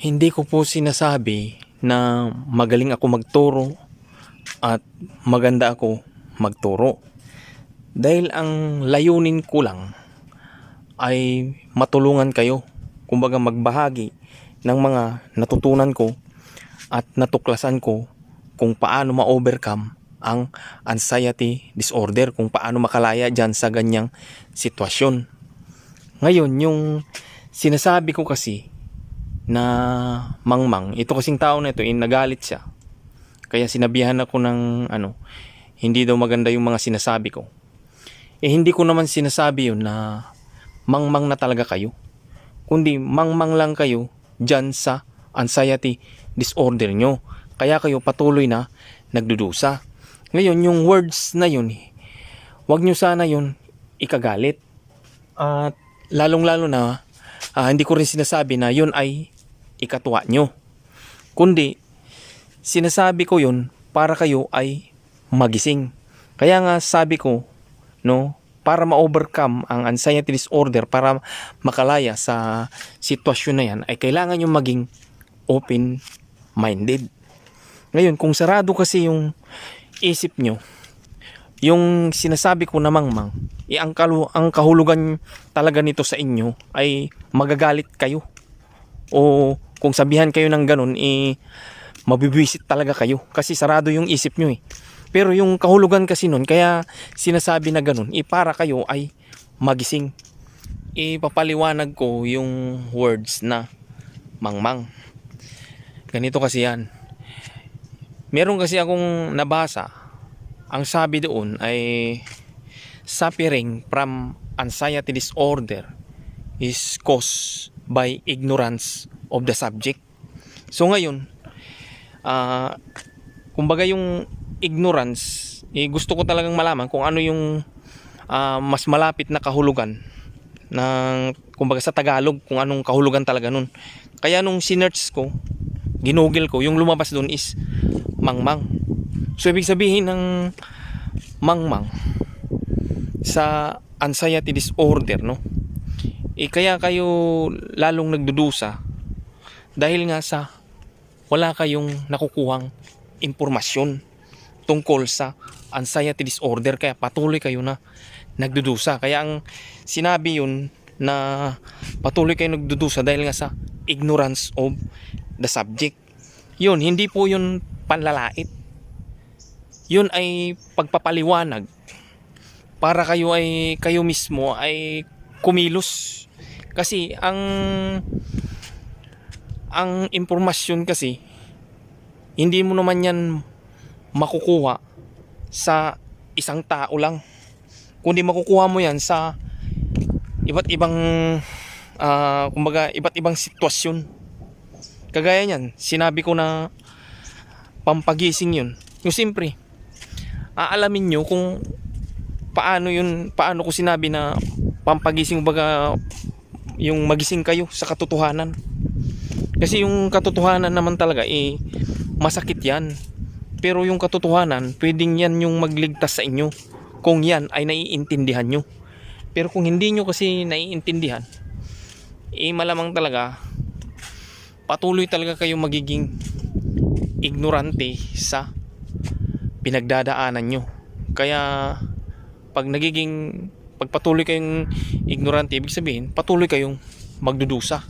Hindi ko po sinasabi na magaling ako magturo at maganda ako magturo. Dahil ang layunin ko lang ay matulungan kayo. Kumbaga magbahagi ng mga natutunan ko at natuklasan ko kung paano ma-overcome ang anxiety disorder, kung paano makalaya dyan sa ganyang sitwasyon. Ngayon, yung sinasabi ko kasi na mangmang, ito kasing tao na ito, eh, nagalit siya. Kaya sinabihan ako ng ano, hindi daw maganda yung mga sinasabi ko. Eh hindi ko naman sinasabi yun na mangmang na talaga kayo. Kundi mangmang lang kayo dyan sa anxiety disorder nyo. Kaya kayo patuloy na nagdudusa. Ngayon, yung words na yun, wag nyo sana yun ikagalit. At lalong-lalo na, ah, hindi ko rin sinasabi na yun ay ikatuwa nyo. Kundi, sinasabi ko yun para kayo ay magising. Kaya nga sabi ko, no, para ma-overcome ang anxiety disorder, para makalaya sa sitwasyon na yan, ay kailangan yung maging open-minded. Ngayon, kung sarado kasi yung isip nyo, yung sinasabi ko na mangmang, eh, ang, kalu- ang kahulugan talaga nito sa inyo ay magagalit kayo. O kung sabihan kayo ng ganun, eh, mabibwisit talaga kayo. Kasi sarado yung isip nyo eh. Pero yung kahulugan kasi nun, kaya sinasabi na ganun, eh, para kayo ay magising. Ipapaliwanag ko yung words na mangmang. Ganito kasi yan. Meron kasi akong nabasa. Ang sabi doon ay suffering from anxiety disorder is caused by ignorance of the subject. So ngayon, ah kumbaga yung ignorance, eh, gusto ko talagang malaman kung ano yung ah, mas malapit na kahulugan ng kumbaga sa Tagalog kung anong kahulugan talaga nun. Kaya nung sinerch ko, ginugil ko, yung lumabas doon is mangmang. So ibig sabihin ng mangmang sa anxiety disorder, no? Eh kaya kayo lalong nagdudusa dahil nga sa wala kayong nakukuhang impormasyon tungkol sa anxiety disorder kaya patuloy kayo na nagdudusa. Kaya ang sinabi yun na patuloy kayo nagdudusa dahil nga sa ignorance of the subject. Yun, hindi po yun panlalait. Yun ay pagpapaliwanag para kayo ay kayo mismo ay kumilos. Kasi ang ang impormasyon kasi hindi mo naman yan makukuha sa isang tao lang. Kundi makukuha mo yan sa iba't ibang ah, kumbaga iba't ibang sitwasyon. Kagaya niyan, sinabi ko na pampagising yun. Yung simpre, aalamin nyo kung paano yun, paano ko sinabi na pampagising baga yung magising kayo sa katotohanan. Kasi yung katotohanan naman talaga eh masakit yan. Pero yung katotohanan, pwedeng yan yung magligtas sa inyo kung yan ay naiintindihan nyo. Pero kung hindi nyo kasi naiintindihan, eh malamang talaga patuloy talaga kayo magiging ignorante sa pinagdadaanan nyo. Kaya pag nagiging pagpatuloy kayong ignorante, ibig sabihin patuloy kayong magdudusa.